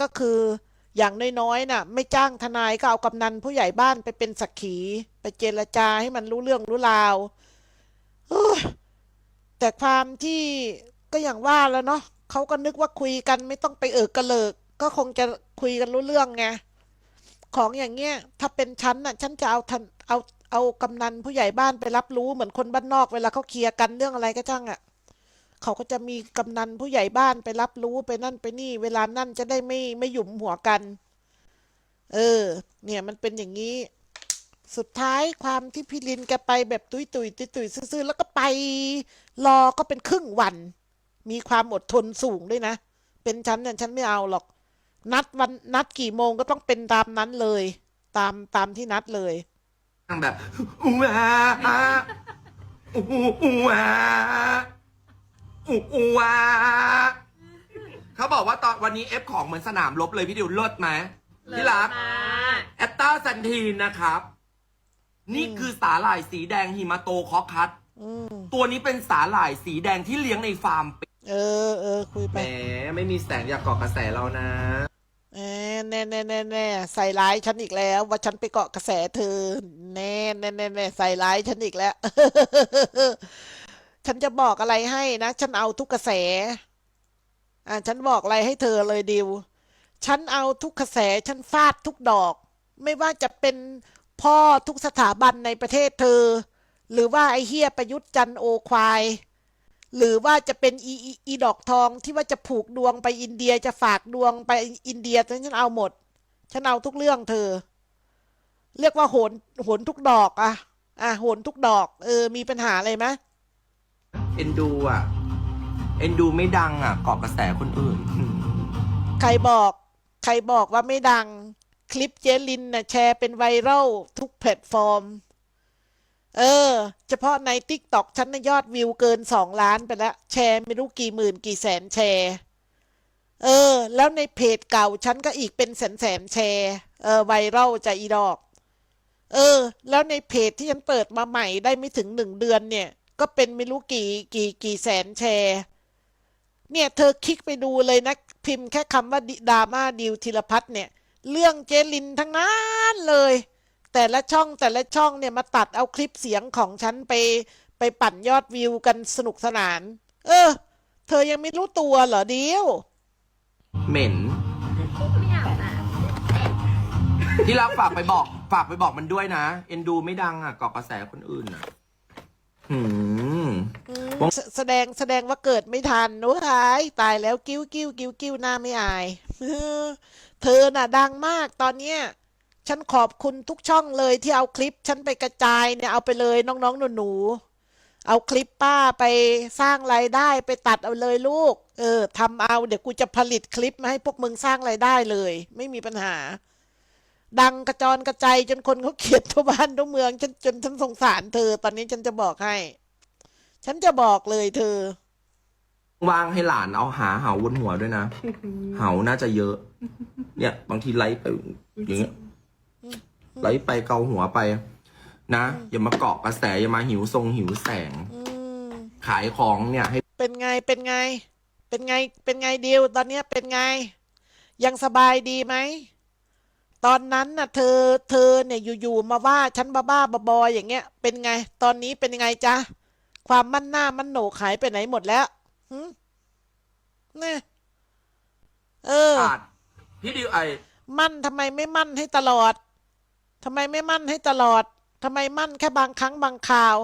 ก็คืออย่างน้อยๆน่ะ ไม่จ้างทนายก็เอากำนันผู้ใหญ่บ้านไปเป็นสักขี ไปเจรจาให้มันรู้เรื่องรู้ราวแต่ความที่ก็อย่างว่าแล้วเนาะเขาก็นึกว่าคุยกันไม่ต้องไปเอิกกระเลิก ก็คงจะคุยกันรู้เรื่องไงของอย่างเงี้ย ถ้าเป็นฉันน่ะ ฉันจะเอาทันเอาเอากำนันผู้ใหญ่บ้านไปรับรู้เหมือนคนบ้านนอกเวลาเขาเคลียร์กันเรื่องอะไรก็ช่างอะ เขาก็จะมีกำนันผู้ใหญ่บ้านไปรับรู้ไปนั่นไปนี่ เวลานั่นจะได้ไม่ไม่หยุมหัวกัน เออ เนี่ยมันเป็นอย่างนี้ สุดท้ายความที่พี่ลินแกไปแบบตุยตุยตุยตุยซื่อๆแล้วก็ไป รอก็เป็นครึ่งวัน มีความอดทนสูงด้วยนะ เป็นฉันเนี่ยฉันไม่เอาหรอก นัดวันนัดกี่โมงก็ต้องเป็นตามนั้นเลย ตามตามที่นัดเลยแบบอูอาอูอูอา อูอูอาเขาบอกว่าตอนวันนี้เอฟของเหมือนสนามรบเลยพี่ดิวเลิศไหมพี่รักแอตตาซันทีนนะครับ นี่คือสาหร่ายสีแดงหิมาโตคอคัสอืมตัวนี้เป็นสาหร่ายสีแดงที่เลี้ยงในฟาร์มปิดเออเออคุยแหไปมไม่มีแสงอยากเกาะกระแสเรานะแหมแน่แน่แน่แน่ใส่ร้ายฉันอีกแล้ว ว่าฉันไปเกาะกระแสเธอ แน่แน่แน่แน่ใส่ร้ายฉันอีกแล้ว ฉันจะบอกอะไรให้นะ ฉันเอาทุกกระแส อ่า ฉันบอกอะไรให้เธอเลยดิว ฉันเอาทุกกระแส ฉันฟาดทุกดอก ไม่ว่าจะเป็นพ่อทุกสถาบันในประเทศเธอ หรือว่าไอเฮียประยุทธ์จันโอควาย หรือว่าจะเป็นอีอีอีดอกทองที่ว่าจะผูกดวงไปอินเดียจะฝากดวงไปอินเดียฉันเอาหมด ฉันเอาทุกเรื่องเธอ เรียกว่าโหนโหนทุกดอกอะอะโหนทุกดอก เออ มีปัญหาอะไรไหม เอ็นดูอะ เอ็นดูไม่ดังอะเกาะกระแสคนอื่น ใครบอก ใครบอกว่าไม่ดัง คลิปเจลินน่ะแชร์เป็นไวรัลทุกแพลตฟอร์ม เออ เฉพาะใน t ิ k t o k ฉันนะยอดวิวเกินสองล้านไปแล้ว แชร์ไม่รู้กี่หมื่นกี่แสนแชร์ เออ แล้วในเพจเก่าฉันก็อีกเป็นแสนแสนแชร์ เออไวรัลจะอีดอก เออ แล้วในเพจที่ฉันเปิดมาใหม่ได้ไม่ถึงหนึ่งเดือนเนี่ย ก็เป็นไม่รู้กี่กี่กี่แสนแชร์ เนี่ยเธอคลิกไปดูเลยนะ พิมพ์แค่คำว่าดราม่าดิวธีรพัฒน์เนี่ย เรื่องเจลินทั้งนั้นเลย แต่ละช่องแต่ละช่องเนี่ยมาตัดเอาคลิปเสียงของฉันไปไปปั่นยอดวิวกันสนุกสนาน เออ เธอยังไม่รู้ตัวเหรอเดียว เหม็น ไม่อาบน้ที่รักฝากไปบอก ฝากไปบอกมันด้วยนะ เอ็นดูไม่ดังอะเกาะกระแสคนอื่นอะ หืมแสแสดงแสดงว่าเกิดไม่ทันโอ้ยตายตายแล้วกิ้วกิ้วกิ้วกิ้วหน้าไม่อายเธอน่ะดังมากตอนเนี้ย ฉันขอบคุณทุกช่องเลยที่เอาคลิป ฉันไปกระจายเนี่ยเอาไปเลยน้องๆหนูๆเอาคลิปป้าไปสร้างรายได้ไปตัดเอาเลยลูก เออทำเอาเดี๋ยวกูจะผลิตคลิปมาให้พวกมึงสร้างรายได้เลย ไม่มีปัญหา ดังกระจรกระจายจนคนเขาเกลียดทั่วบ้านทั่วเมืองฉันจนฉันสงสารเธอ ตอนนี้ฉันจะบอกให้ ฉันจะบอกเลยเธอวางให้หลานเอาหาเหาบนหัวด้วยนะ เหาน่าจะเยอะ เนี่ย บางทีไลฟ์ไปอย่างเงี้ยไลฟ์ไปเกาหัวไป นะอย่ามาเกาะกระแสอย่ามาหิวทรงหิวแสงอืมขายของเนี่ยให้ เป็นไงเป็นไง เป็นไงเป็นไงดิวตอนเนี้ยเป็นไง ยังสบายดีไหม ตอนนั้นน่ะ เธอ เธอเนี่ยอยู่ๆมาว่าฉันบ้าๆบอๆอย่างเงี้ย เป็นไง ตอนนี้เป็นยังไงจ๊ะ ความมั่นหน้ามั่นโหนกหายไปไหนหมดแล้วหึเนี่ยเออขาดพี่ดิวไอ มั่นทำไมไม่มั่นให้ตลอดทำไมไม่มั่นให้ตลอดทำไมมั่นแค่บางครั้งบางคราว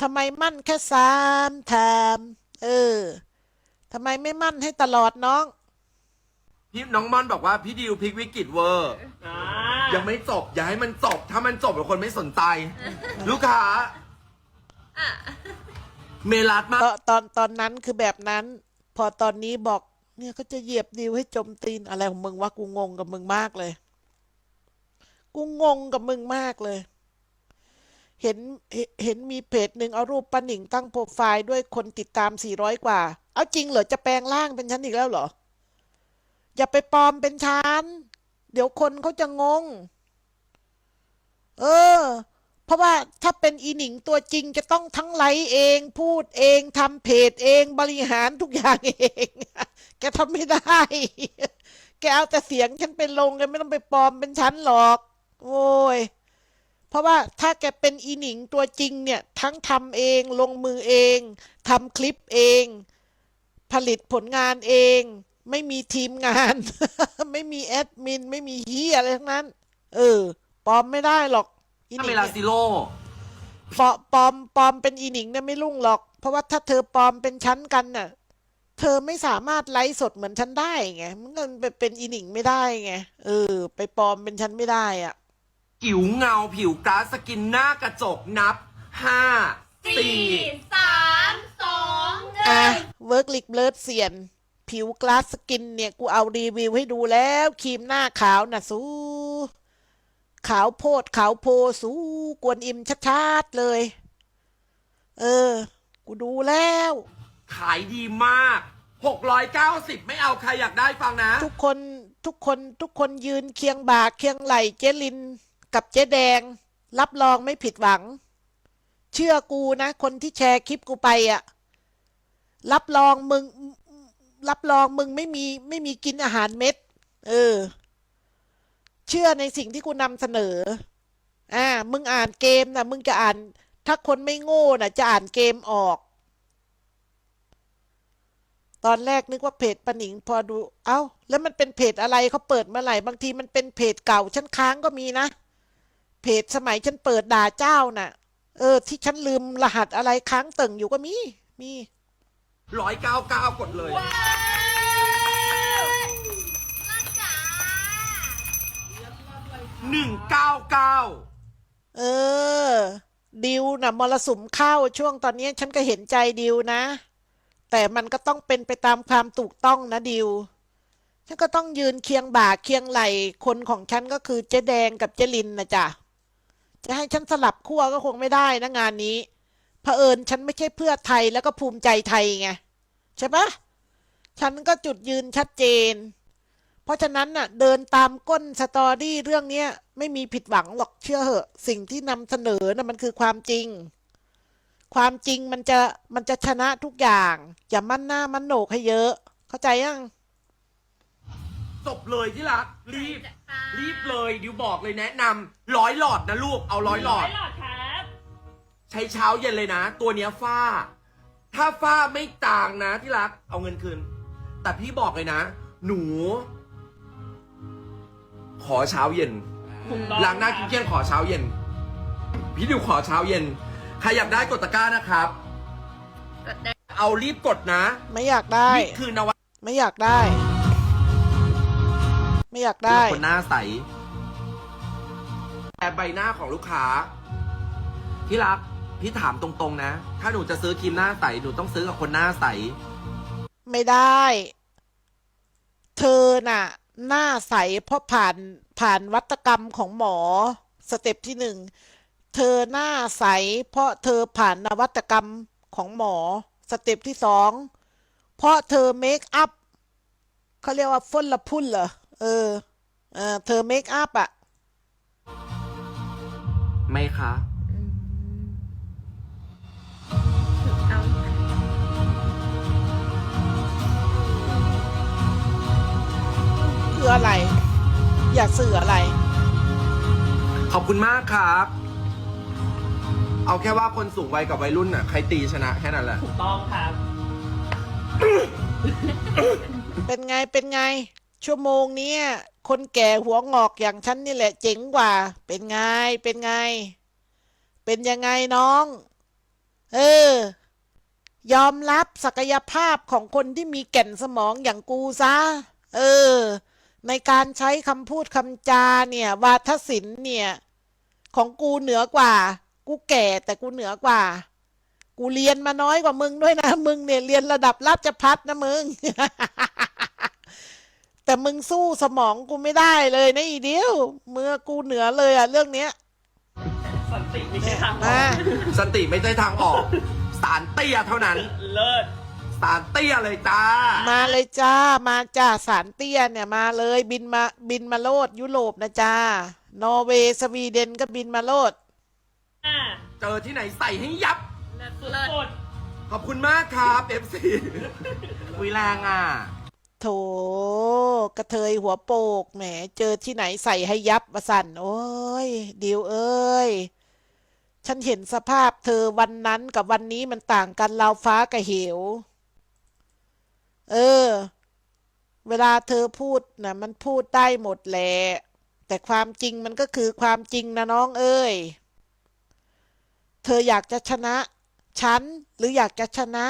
ทำไมมั่นแค่สามไทม์เออทำไมไม่มั่นให้ตลอดน้อง พี่น้องม่อนบอกว่าพี่ดิวพลิกวิกฤตเวอร์ยังไม่จบ อย่าให้มันจบ ถ้ามันจบแล้วคนไม่สนใจ ลูกค้าำอะ เมลัดมากตอนตอนตอนนั้นคือแบบนั้น พอตอนนี้บอก เนี่ยก็จะเหยียบดิวให้จมตีนอะไรของมึงว่ากูงงกับมึงมากเลย กูงงกับมึงมากเลย เห็นเห็นเห็นมีเพจหนึ่งเอารูปป้าหนิงตั้งโปรไฟล์ด้วยคนติดตามสี่ร้อยกว่า เอาจริงเหรอจะแปลงร่างเป็นฉันอีกแล้วเหรอ อย่าไปปลอมเป็นฉันเดี๋ยวคนเขาจะงง เออ เพราะว่าถ้าเป็นอีหนิงตัวจริงจะต้องทั้งไลฟ์เองพูดเองทำเพจเองบริหารทุกอย่างเอง แกทำไม่ได้ แกเอาแต่เสียงฉันไปลงแกไม่ต้องไปปลอมเป็นฉันหรอก โว้ยเพราะว่าถ้าแกเป็นอีหนิงตัวจริงเนี่ย ทั้งทำเองลงมือเองทำคลิปเอง ผลิตผลงานเอง ไม่มีทีมงาน ไม่มีแอดมิน ไม่มีเฮียอะไรทั้งนั้น เออปลอมไม่ได้หรอกอีหถ้านิเมงลาเนี่ยซิโลปลอปลอมปลอมเป็นอีหนิงเนี่ยไม่รุ่งหรอก เพราะว่าถ้าเธอปลอมเป็นชั้นกันน่ะ เธอไม่สามารถไลฟ์สดเหมือนฉันได้ไงมันก็ไปเป็นอีหนิงไม่ได้ไงเออ ไปปลอมเป็นฉันไม่ได้อะผิวเงาผิวกราสสกินหน้ากระจกนับห้าสี่สามสองหนึ่อะงเวิร์กลิกเบิร์ดเสียน ผิวกลาสสกินเนี่ย กูเอารีวิวให้ดูแล้วครีมหน้าขาวน่ะสู้ขาวโพดขาวโพสู้กวนอิมชัดๆเลย เออ กูดูแล้ว ขายดีมากหกร้อยเก้าสิบไม่เอาใครอยากได้ฟังนะ ทุกคนทุกคนทุกคนยืนเคียงบ่าเคียงไหลเจลิน กับเจ๊แดง รับรองไม่ผิดหวัง เชื่อกูนะ คนที่แชร์คลิปกูไปอะรับรองมึง รับรองมึงไม่มีไม่มีกินอาหารเม็ด เออ เชื่อในสิ่งที่กูนำเสนอ อ่า มึงอ่านเกมนะมึงจะอ่าน ถ้าคนไม่โง่นะจะอ่านเกมออก ตอนแรกนึกว่าเพจปนิงพอดู เอ้า แล้วมันเป็นเพจอะไรเขาเปิดเมื่อไหร่ บางทีมันเป็นเพจเก่าฉันค้างก็มีนะ เพจสมัยฉันเปิดด่าเจ้าน่ะ เออ ที่ฉันลืมรหัสอะไรค้างติ่งอยู่ก็มี มี ร้อยเก้าเก้ากดเลย หนึ่งเก้าเก้าเออ ดิวน่ะมรสุมเข้าช่วงตอนนี้ฉันก็เห็นใจดิวนะ แต่มันก็ต้องเป็นไปตามความถูกต้องนะดิว ฉันก็ต้องยืนเคียงบ่าเคียงไหลคนของฉันก็คือเจ๊แดงกับเจ๊ลินนะจ๊ะ จะให้ฉันสลับขั้วก็คงไม่ได้นะงานนี้ ผอิญฉันไม่ใช่เพื่อไทยแล้วก็ภูมิใจไทยไงใช่ปะฉันก็จุดยืนชัดเจน เพราะฉะนั้นน่ะ เดินตามก้นสตอรี่เรื่องเนี้ยไม่มีผิดหวังหรอกเชื่อเหอะ สิ่งที่นำเสนอน่ะมันคือความจริง ความจริงมันจะมันจะชนะทุกอย่าง อย่ามั่นหน้ามั่นโหนกให้เยอะ เข้าใจยังจบเลยที่รักรีบ รีบเลยดิวบอกเลยแนะนำร้อยหลอดนะลูกเอาร้อยหลอด ใช้เช้าเย็นเลยนะ ตัวเนี้ยฝ้า ถ้าฝ้าไม่จางนะที่รัก เอาเงินคืน แต่พี่บอกเลยนะ หนู ขอเช้าเย็นล้างหน้ากินเกลี้ยงขอเช้าเย็น พี่ดิวขอเช้าเย็น ใครอยากได้กดตะกร้านะครับ กดได้ เอารีบกดนะไม่อยากได้ นี่คือนวัตไม่อยากได้ ไม่อยากได้ คนหน้าใส แต่ใบหน้าของลูกค้า ที่รัก พี่ถามตรงๆนะ ถ้าหนูจะซื้อครีมหน้าใส หนูต้องซื้อกับคนหน้าใส ไม่ได้ เธอน่ะ หน้าใสเพราะผ่านผ่านวัตกรรมของหมอ สเต็ปที่หนึ่ง เธอหน้าใส เพราะเธอผ่านนวัตกรรมของหมอ สเต็ปที่สอง เพราะเธอเมคอัพเขาเรียกว่าพ่นละพุ่นเหรอ เออ เออ เธอเมคอัพอะไหมคะ คืออะไร อยากสื่ออะไร ขอบคุณมากครับ เอาแค่ว่าคนสูงวัยกับวัยรุ่นน่ะใครตีชนะแค่นั้นแหละ ถูกต้องครับ เป็นไงเป็นไง ชั่วโมงเนี้ยคนแก่หัวงอกอย่างฉันนี่แหละเจ๋งกว่า เป็นไงเป็นไง เป็นยังไงน้อง เออ ยอมรับศักยภาพของคนที่มีแก่นสมองอย่างกูซะ เออ ในการใช้คำพูดคำจาเนี่ย วาทศิลป์เนี่ย ของกูเหนือกว่า กูแก่แต่กูเหนือกว่า กูเรียนมาน้อยกว่ามึงด้วยนะ มึงเนี่ยเรียนระดับราชพัฒนะมึง แต่มึงสู้สมองกูไม่ได้เลยนะอีเดียวเมื่อกูเหนือเลยอะเรื่องเนี้ยสันติไม่ใช่ทางอมาอก สันติไม่ใช่ทางออก สารเตี้ยเท่านั้น เลิศ สารเตี้ยเลยจ้า มาเลยจ้า มาจ้าสารเตี้ยเนี่ยมาเลยบินมาบินมาโลดยุโรปนะจ้านอร์เวย์สวีเดนก็บินมาโลด อะเจอที่ไหนใส่ให้ยับ เลิศเลิศกดขอบคุณมากครับ FC คุยแรงอะ โถกระเทยหัวโปกแหม เจอที่ไหนใส่ให้ยับมาสั่น โอ้ย ดิวเอ้ย ฉันเห็นสภาพเธอวันนั้นกับวันนี้มันต่างกันราวฟ้ากับเหว เออ เวลาเธอพูดนะมันพูดได้หมดแหละแต่ความจริงมันก็คือความจริงนะน้องเอ้ย เธออยากจะชนะ ฉัน หรืออยากจะชนะ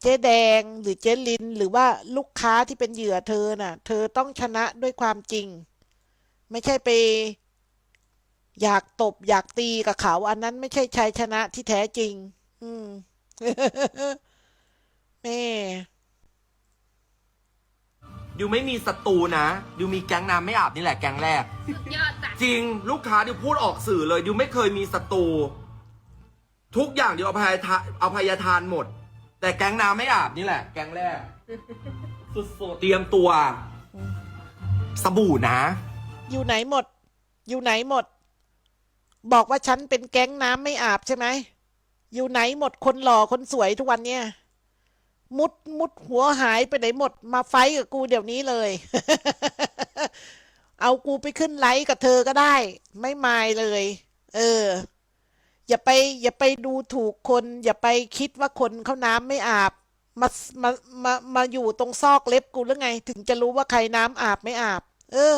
เจ๊แดงหรือเจ๊ลิน หรือว่าลูกค้าที่เป็นเหยื่อเธอน่ะ เธอต้องชนะด้วยความจริง ไม่ใช่ไป อยากตบ อยากตีกับเขา อันนั้นไม่ใช่ชัยชนะที่แท้จริง อืมแม่ ดิวไม่มีศัตรูนะดิวมีแก๊งน้ำไม่อาบนี่แหละแก๊งแรก สุดยอดจ้ะจริงลูกค้าดิวพูดออกสื่อเลยดิวไม่เคยมีศัตรูทุกอย่างดิวอภัยทานอภัยทานหมด แต่แก๊งน้ำไม่อาบนี่แหละ แก๊งแรก สุดเตรียมตัว สบู่นะ อยู่ไหนหมด อยู่ไหนหมด บอกว่าฉันเป็นแก๊งน้ำไม่อาบใช่ไหม อยู่ไหนหมดคนหล่อคนสวยทุกวันเนี่ย มุดมุดหัวหายไปไหนหมด มาไฟท์กับกูเดี๋ยวนี้เลย เอากูไปขึ้นไลฟ์กับเธอก็ได้ ไม่มายเลย เออ อย่าไป อย่าไปดูถูกคน อย่าไปคิดว่าคนเขาน้ำไม่อาบ มามามามาอยู่ตรงซอกเล็บกูหรือไง ถึงจะรู้ว่าใครน้ำอาบไม่อาบ เออ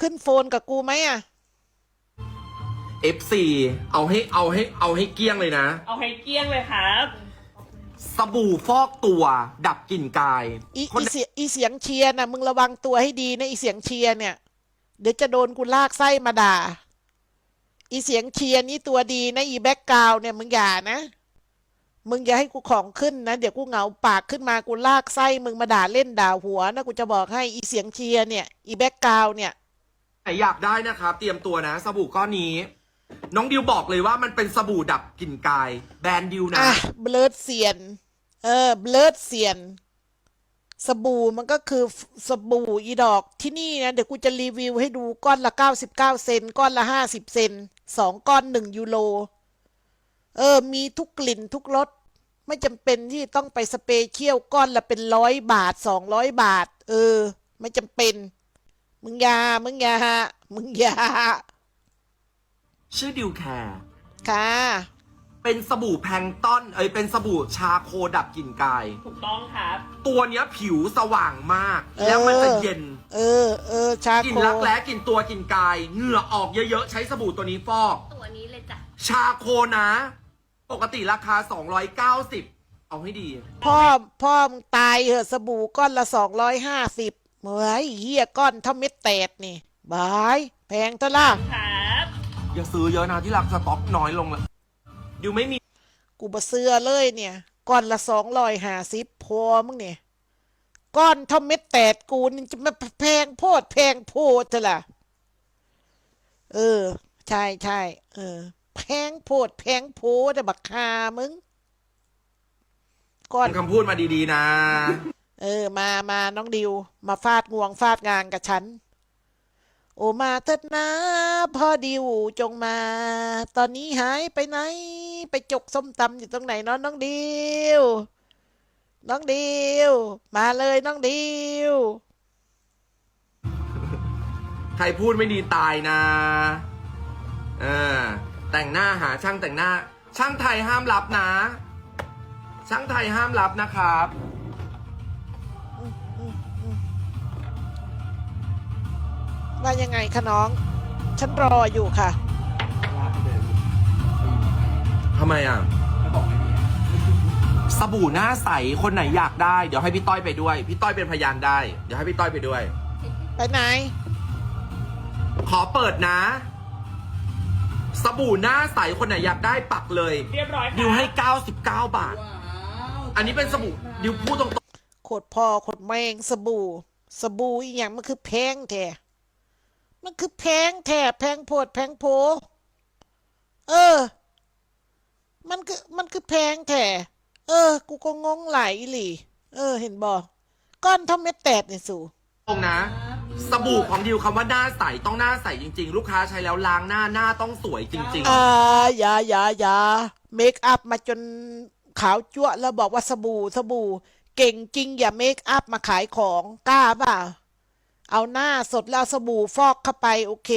ขึ้นโฟนกับกูไหมอะ F4 เอาให้เอาให้เอาให้เกลี้ยงเลยนะๆเอาให้เกลี้ยงเลยครับ สบู่ฟอกตัวดับกลิ่นกาย อีคนอีเสียอีเสียงเชียร์นะมึงระวังตัวให้ดีนะอีเสียงเชียร์เนี่ย เดี๋ยวจะโดนกูลากไส้มาด่า อีเสียงเชียร์นี่ตัวดีนะอีแบ็กกราวเนี่ยมึงอย่านะ มึงอย่าให้กูของขึ้นนะ เดี๋ยวกูเหงาปากขึ้นมากูลากไส้มึงมาด่าเล่นด่าหัวนะกูจะบอกให้อีเสียงเชียร์เนี่ย อีแบ็กกราวเนี่ย ไหนอยากได้นะครับ เตรียมตัวนะ สบู่ก้อนนี้ น้องดิวบอกเลยว่ามันเป็นสบู่ดับกลิ่นกาย แบรนด์ดิวนะ อะเบลดเซียน เออเบลดเซียน สบู่มันก็คือสบู่อีดอกที่นี่นะ เดี๋ยวกูจะรีวิวให้ดูก้อนละเก้าสิบเก้าเซนก้อนละห้าสิบเซนสองก้อนหนึ่งยูโรเออ มีทุกกลิ่นทุกรสไม่จำเป็นที่ต้องไปสเปเชียลก้อนละเป็นร้อยบาทสองร้อยบาท เออ ไม่จำเป็น มึงอยามึงอยามึงอยา ชื่อดิวแคร์ค่ะ เป็นสบู่แพลงก์ต้นเอ้ยเป็นสบู่ชาโคดับกลิ่นกาย ถูกต้องครับ ตัวเนี้ยผิวสว่างมาก เออ แล้วมันจะเย็นเออ เออ ชากลิ่นโครักแร้กลิ่นตัวกลิ่นกาย เหงื่อออกเยอะๆ ใช้สบู่ตัวนี้ฟอก ตัวนี้เลยจ้ะชาโคนะ ปกติราคา 290 เอาให้ดี พ่อพ่อมึงตายเหอะสบู่ก้อนละสองร้อยห้าสิบเฮ้ยเฮียก้อนเท่าเม็ดแตดนี่ บาย แพงเท่าล่ะครับ อย่าซื้อเยอะนะที่รักสต็อกน้อยลงแล้วดิวไม่มีกูบะเสือเลยเนี่ยก้อนละสองร้อยห้าสิบพอมึงเนี่ยก้อนเท่าเม็ดแตดกูนี่จะมาแพงโพดแพงโพดจะล่ะเออ ใช่ใช่เออ แพงโพดแพงโพดแต่บักคามึงก้อนคำพูดมาดีๆนะ เออ มามาน้องดิว มาฟาดงวงฟาดงานกับฉัน โอมาเถิดนะพ่อดิวจงมา ตอนนี้หายไปไหน ไปจกส้มตำอยู่ตรงไหนเนาะน้องดิว น้องดิว มาเลยน้องดิว ใครพูดไม่ดีตายนะเออแต่งหน้าหาช่างแต่งหน้า ช่างไทยห้ามรับนะ ช่างไทยห้ามรับนะครับ ว่ายังไงคะน้อง ฉันรออยู่ค่ะ ทำไมอะ สบู่หน้าใส คนไหนอยากได้ เดี๋ยวให้พี่ต้อยไปด้วย พี่ต้อยเป็นพยานได้ เดี๋ยวให้พี่ต้อยไปด้วย ไปไหน ขอเปิดนะ สบู่หน้าใส คนไหนอยากได้ปักเลย เรียบร้อยครับดิวให้ 99 บาท อันนี้เป็นสบู่ดิวพูดตรงโคตรพ่อโคตรแมงสบู่ สบู่อีหยังมันคือแพงแท้ มันคือแพงแท้แพงโพดแพงโพ เออ มันคือมันคือแพงแท้เออ กูก็งงไหลายอีหลีเออ เห็นบ่ก้อนเท่าเม็ดแตดนี่สู่ๆตรงนะ สบู่ของดิวคำว่าหน้าใสต้องหน้าใสจริง ๆ ลูกค้าใช้แล้วล้างหน้าหน้าต้องสวยจริง อ่าอย่าอย่าอย่าเมคอัพมาจนขาวจั่วะแล้วบอกว่าสบู่สบู่ เก่งจริงอย่าเมคอัพมาขายของกล้าเปล่า เอาหน้าสดแล้วสบู่ฟอกเข้าไปโอเค